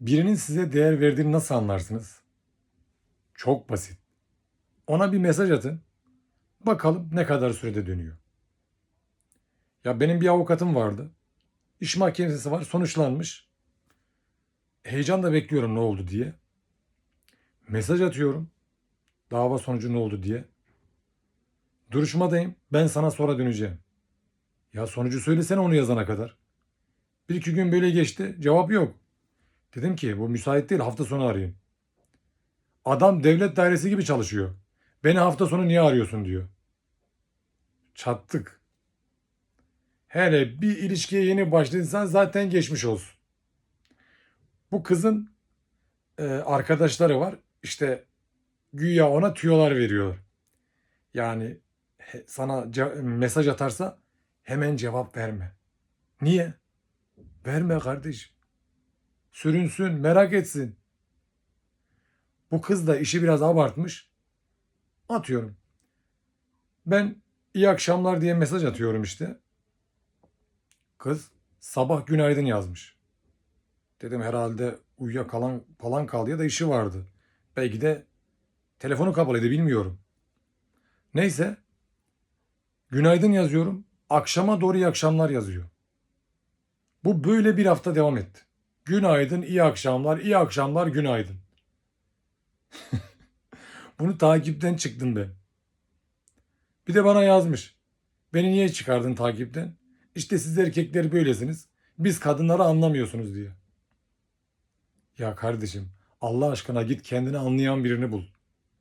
Birinin size değer verdiğini nasıl anlarsınız? Çok basit. Ona bir mesaj atın. Bakalım ne kadar sürede dönüyor. Ya benim bir avukatım vardı. İş mahkemesi var, sonuçlanmış. Heyecanla bekliyorum ne oldu diye. Mesaj atıyorum. Dava sonucu ne oldu diye. Duruşmadayım. Ben sana sonra döneceğim. Ya sonucu söylesene onu yazana kadar. Bir iki gün böyle geçti. Cevap yok. Dedim ki bu müsait değil hafta sonu arayayım. Adam devlet dairesi gibi çalışıyor. Beni hafta sonu niye arıyorsun diyor. Çattık. Hele bir ilişkiye yeni başladıysan zaten geçmiş olsun. Bu kızın e, arkadaşları var. İşte güya ona tüyolar veriyor. Yani he- sana mesaj atarsa hemen cevap verme. Niye? Verme kardeşim. Sürünsün, merak etsin. Bu kız da işi biraz abartmış. Atıyorum. Ben iyi akşamlar diye mesaj atıyorum işte. Kız sabah günaydın yazmış. Dedim herhalde uyuyakalan falan kaldı ya da işi vardı. Belki de telefonu kapalıydı bilmiyorum. Neyse. Günaydın yazıyorum. Akşama doğru iyi akşamlar yazıyor. Bu böyle bir hafta devam etti. Günaydın, iyi akşamlar, iyi akşamlar, günaydın. Bunu takipten çıktım ben. Bir de bana yazmış. Beni niye çıkardın takipten? İşte siz erkekler böylesiniz. Biz kadınları anlamıyorsunuz diye. Ya kardeşim Allah aşkına git kendini anlayan birini bul.